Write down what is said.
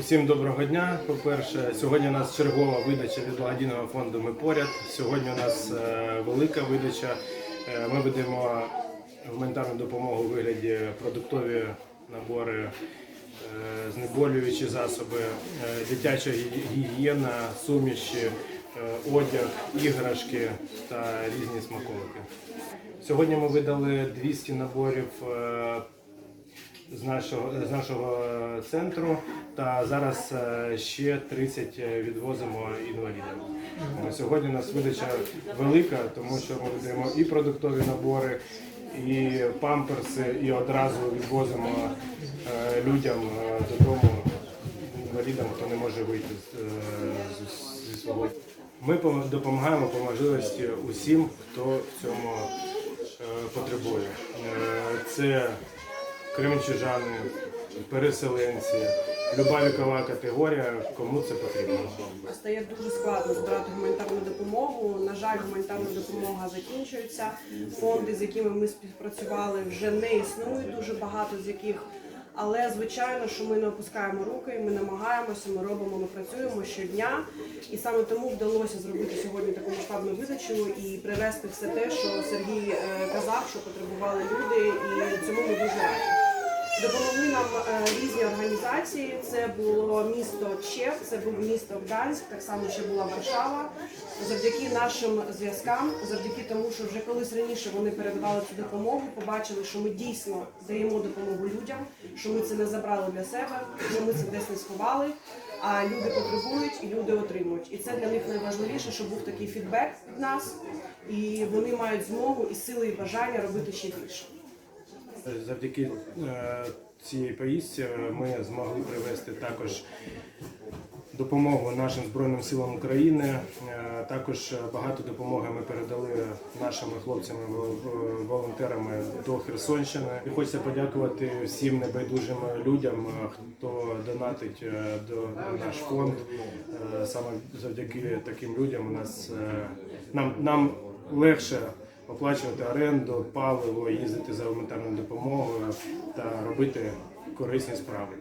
Усім доброго дня. По-перше, сьогодні у нас чергова видача від благодійного фонду Ми поряд. Сьогодні у нас е, велика видача. Е, Ми ведемо гуманітарну допомогу у вигляді продуктові набори, е, знеболюючі засоби, дитяча гігієна, суміші, одяг, іграшки та різні смаколики. Сьогодні ми видали 200 наборів з нашого, з нашого центру, та зараз е, ще 30 відвозимо інвалідам. Е, Сьогодні у нас видача велика, тому що ми видаємо і продуктові набори, і памперси, і одразу відвозимо е, людям е, додому, інвалідам, хто не може вийти е, зі свого. Ми пом- допомагаємо по можливості усім, хто в цьому е, потребує. Е, Це кримчужани, переселенці, люба вікова категорія, кому це потрібно. Стає дуже складно збирати гуманітарну допомогу. На жаль, гуманітарна допомога закінчується. Фонди, з якими ми співпрацювали, вже не існують дуже багато з яких. Але звичайно, що ми не опускаємо руки, ми намагаємося, ми робимо, ми працюємо щодня, і саме тому вдалося зробити сьогодні таку масштабну видачу і привести все те, що Сергій е, казав, що потребували люди, і цьому ми дуже раді. Допомогли нам е, різні організації. Це було місто Чех, це був місто Гданськ, так само ще була Варшава. Завдяки нашим зв'язкам, завдяки тому, що вже колись раніше вони передавали цю допомогу, побачили, що ми дійсно даємо допомогу людям, що ми це не забрали для себе, що ми це десь не сховали. А люди потребують і люди отримують. І це для них найважливіше, щоб був такий фідбек від нас, і вони мають змогу і сили, і бажання робити ще більше. Завдяки е, цій поїздці ми змогли привезти також допомогу нашим Збройним силам України. Е, Також багато допомоги ми передали нашими хлопцями волонтерами до Херсонщини. І хочеться подякувати всім небайдужим людям, е, хто донатить е, до на наш фонд. Е, Саме завдяки таким людям у нас е, нам нам легше оплачувати оренду, паливо, їздити за елементарною допомогою та робити корисні справи.